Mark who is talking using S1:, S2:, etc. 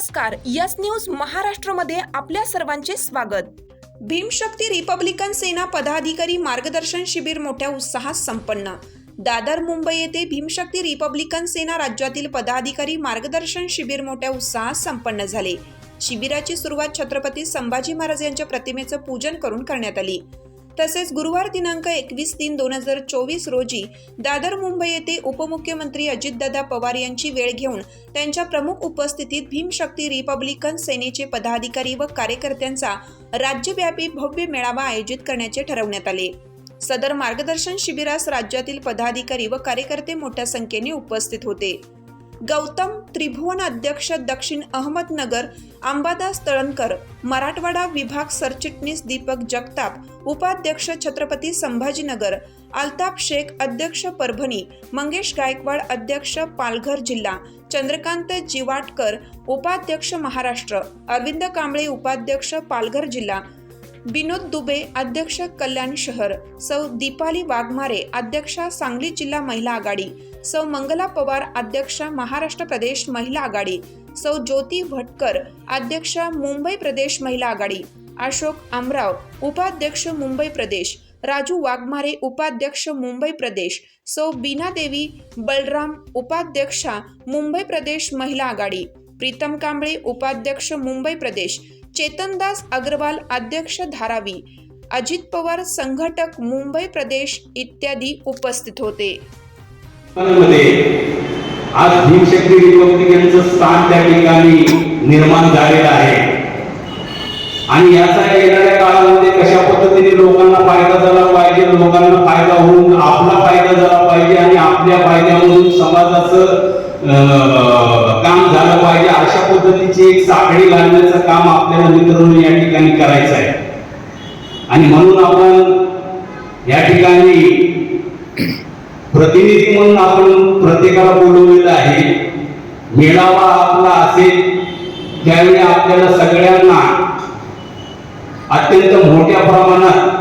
S1: नमस्कार yes news महाराष्ट्रमध्ये आपल्या सर्वांचे स्वागत. भीमशक्ती रिपब्लिकन सेना पदाधिकारी मार्गदर्शन शिबिर मोठ्या उत्साहात संपन्न. दादर मुंबई येथे भीमशक्ती रिपब्लिकन सेना राज्यातील पदाधिकारी मार्गदर्शन शिबिर मोठ्या उत्साहात संपन्न झाले. शिबिराची सुरुवात छत्रपती संभाजी महाराज यांच्या प्रतिमेचं पूजन करून करण्यात आली. तसेच गुरुवार दिनांक एकवीस तीन दोन हजार चोवीस रोजी दादर मुंबई येथे उपमुख्यमंत्री अजितदादा पवार यांची वेळ घेऊन त्यांच्या प्रमुख उपस्थितीत भीमशक्ती रिपब्लिकन सेनेचे पदाधिकारी व कार्यकर्त्यांचा राज्यव्यापी भव्य मेळावा आयोजित करण्याचे ठरवण्यात आले. सदर मार्गदर्शन शिबिरास राज्यातील पदाधिकारी व कार्यकर्ते मोठ्या संख्येने उपस्थित होते. गौतम त्रिभुवन अध्यक्ष दक्षिण अहमदनगर अंबादास तळणकर मराठवाडा विभाग सरचिटणीस दीपक जगताप उपाध्यक्ष छत्रपती संभाजीनगर अल्ताफ शेख अध्यक्ष परभणी मंगेश गायकवाड अध्यक्ष पालघर जिल्हा चंद्रकांत जिवाटकर उपाध्यक्ष महाराष्ट्र अरविंद कांबळे उपाध्यक्ष पालघर जिल्हा विनोद दुबे अध्यक्ष कल्याण शहर सौ दीपाली वाघमारे अध्यक्षा सांगली जिल्हा महिला आघाडी सौ मंगला पवार अध्यक्षा महाराष्ट्र प्रदेश महिला आघाडी सौ ज्योती भटकर अध्यक्ष मुंबई प्रदेश महिला आघाडी अशोक आमराव उपाध्यक्ष मुंबई प्रदेश राजू वाघमारे उपाध्यक्ष मुंबई प्रदेश सौ बीना देवी बलराम उपाध्यक्षा मुंबई प्रदेश महिला आघाडी प्रीतम कांबळे उपाध्यक्ष मुंबई प्रदेश चेतनदास अग्रवाल अध्यक्ष धारावी अजित पवार संघटक मुंबई प्रदेश इत्यादी उपस्थित होते.
S2: आज भीमशक्ती रिपब्लिकनचं स्थान त्या ठिकाणी निर्माण झालेलं आहे. आणि याचा येणाऱ्या काळामध्ये कशा पद्धतीने लोकांना फायदा झाला पाहिजे लोकांना फायदा होऊन आपला फायदा झाला पाहिजे आणि आपल्या फायद्यामधून समाजाचं काम झालं पाहिजे. अशा पद्धतीची एक साखळी घालण्याचं काम आपल्याला मित्रांनो या ठिकाणी करायचं आहे. आणि म्हणून आपण या ठिकाणी प्रतिनिधी म्हणून आपण प्रत्येकाला बोलवलेलं आहे. मेळावा आपला असेल त्यावेळी आपल्याला सगळ्यांना अत्यंत मोठ्या प्रमाणात